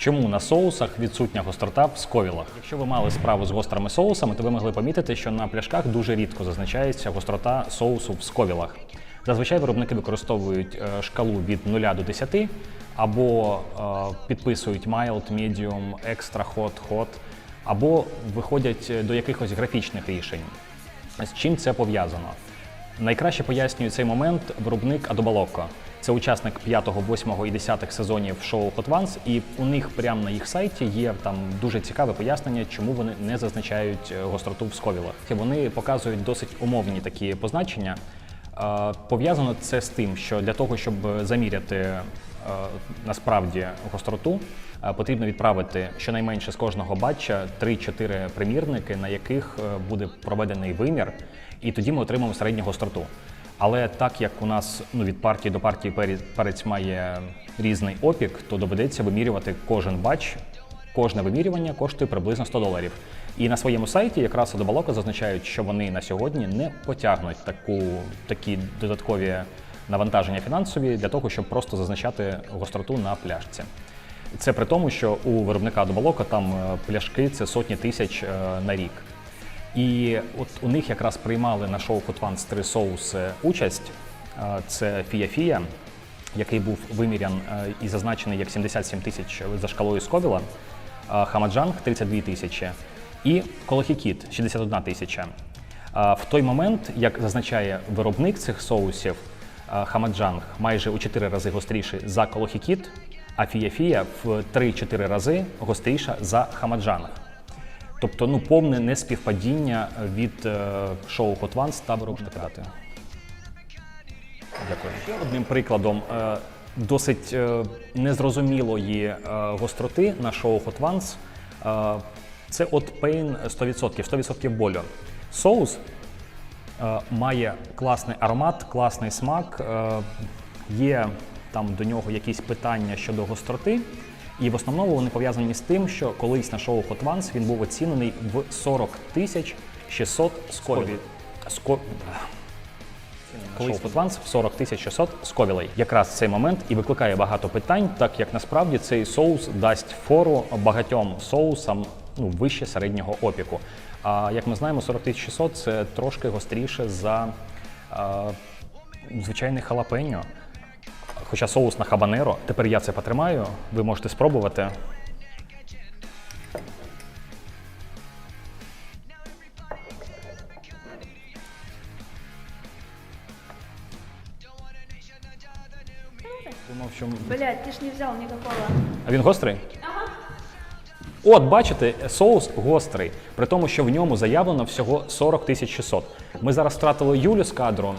Чому на соусах відсутня гострота в сковілах? Якщо ви мали справу з гострими соусами, то ви могли помітити, що на пляшках дуже рідко зазначається гострота соусу в сковілах. Зазвичай виробники використовують е, шкалу від 0 до 10 або е, підписують mild, medium, extra hot, hot, або виходять до якихось графічних рішень. З чим це пов'язано? Найкраще пояснює цей момент виробник Адобалоко. Це учасник 5, 8 і 10 сезонів шоу Hot Ones, і у них прямо на їх сайті є там дуже цікаве пояснення, чому вони не зазначають е, гостроту в сковілах. Вони показують досить умовні такі позначення. Е, Пов'язано це з тим, що для того, щоб заміряти е, насправді гостроту, е, потрібно відправити щонайменше з кожного батча 3-4 примірники, на яких е, буде проведений вимір, і тоді ми отримаємо середню гостроту. Але так як у нас ну, від партії до партії пере- перець має різний опік, то доведеться вимірювати кожен батч. Кожне вимірювання коштує приблизно 100 доларів. І на своєму сайті якраз Адобалоко зазначають, що вони на сьогодні не потягнуть таку, такі додаткові навантаження фінансові для того, щоб просто зазначати гостроту на пляшці. Це при тому, що у виробника Адобалоко там е, пляшки це сотні тисяч е, на рік. І от у них якраз приймали на шоу Ones три соуси участь. Е, Це Фія Фія, який був вимірян і зазначений як 77 тисяч за шкалою Сковіла, Хамаджанг 32 тисячі і Колохікіт 61 тисяча. В той момент, як зазначає виробник цих соусів, Хамаджанг майже у 4 рази гостріший за Колохікіт, а Фія Фія в 3-4 рази гостріша за Хамаджанг. Тобто, ну повне неспівпадіння від е, шоу Hot Ones та виробника. Дякую. Ще одним прикладом е, досить е, незрозумілої гостроти на шоу е, це от Pain 100%, 100% болю. Соус має класний аромат, класний смак. е, Є там до нього якісь питання щодо гостроти. І в основному вони пов'язані з тим, що колись на шоу Hot Ones він був оцінений в 40 тисяч 600 скові. Ско... Шоу Hot Ones в 40 тисяч 600 сковілей. Якраз цей момент і викликає багато питань, так як насправді цей соус дасть фору багатьом соусам ну, вище середнього опіку. А як ми знаємо, 40 600 – це трошки гостріше за а, звичайний халапеньо. Хоча соус на хабанеро, тепер я це потримаю, ви можете спробувати. Думав, що ты ж не взял никакого. А він гострий? От, бачите, соус гострий, при тому, що в ньому заявлено всього 40 тисяч 600. Ми зараз втратили Юлю з кадру.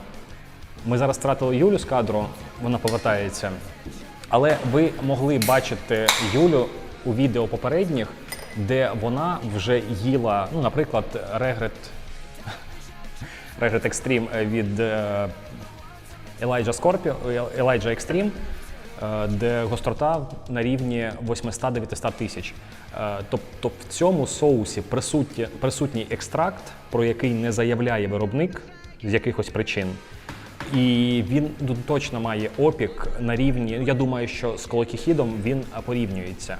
Ми зараз втратили Юлю з кадру, вона повертається. Але ви могли бачити Юлю у відео попередніх, де вона вже їла, ну, наприклад, регрет, регрет екстрім від е, Elijah Scorpio, Elijah Extreme, е, де гострота на рівні 800-900 тисяч. Е, Тобто в цьому соусі присутні, присутній екстракт, про який не заявляє виробник з якихось причин. І він точно має опік на рівні. Я думаю, що з колокіхідом він порівнюється.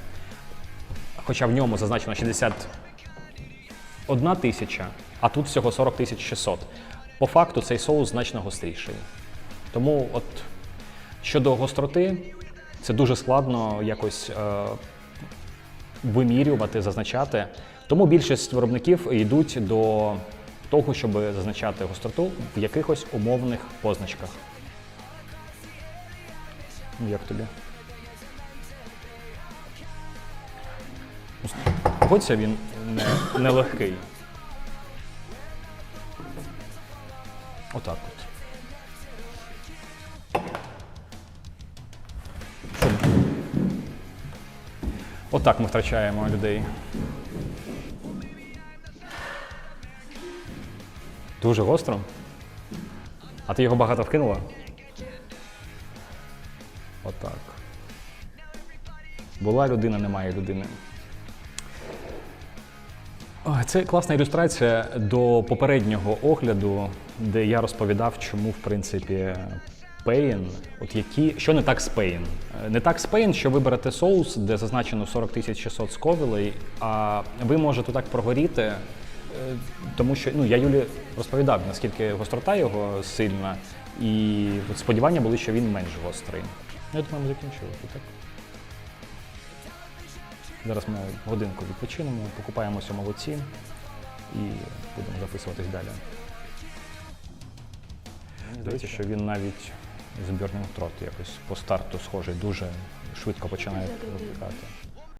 Хоча в ньому зазначено 61 тисяча, а тут всього 40 тисяч 600. По факту цей соус значно гостріший. Тому, от щодо гостроти, це дуже складно якось е, вимірювати, зазначати. Тому більшість виробників йдуть до того, щоб зазначати гостроту в якихось умовних позначках. Ну, Як тобі? Погодься, він не, не. Отак от. Отак ми втрачаємо людей. Дуже гостро. А ти його багато вкинула? Отак. Була людина, немає людини. Це класна ілюстрація до попереднього огляду, де я розповідав, чому, в принципі, Пейн, от які, що не так з Пейн? Не так з Пейн, що ви берете соус, де зазначено 40 600 сковілей, а ви можете так прогоріти, е, тому що ну, я Юлі розповідав, наскільки гострота його сильна, і от сподівання були, що він менш гострий. Ну, Я думаю, ми закінчили. Так? Зараз ми годинку відпочинемо, покупаємося молодці і будемо записуватись далі. Здається, що він навіть з Burning Trot якось по старту схожий, дуже швидко починає випікати.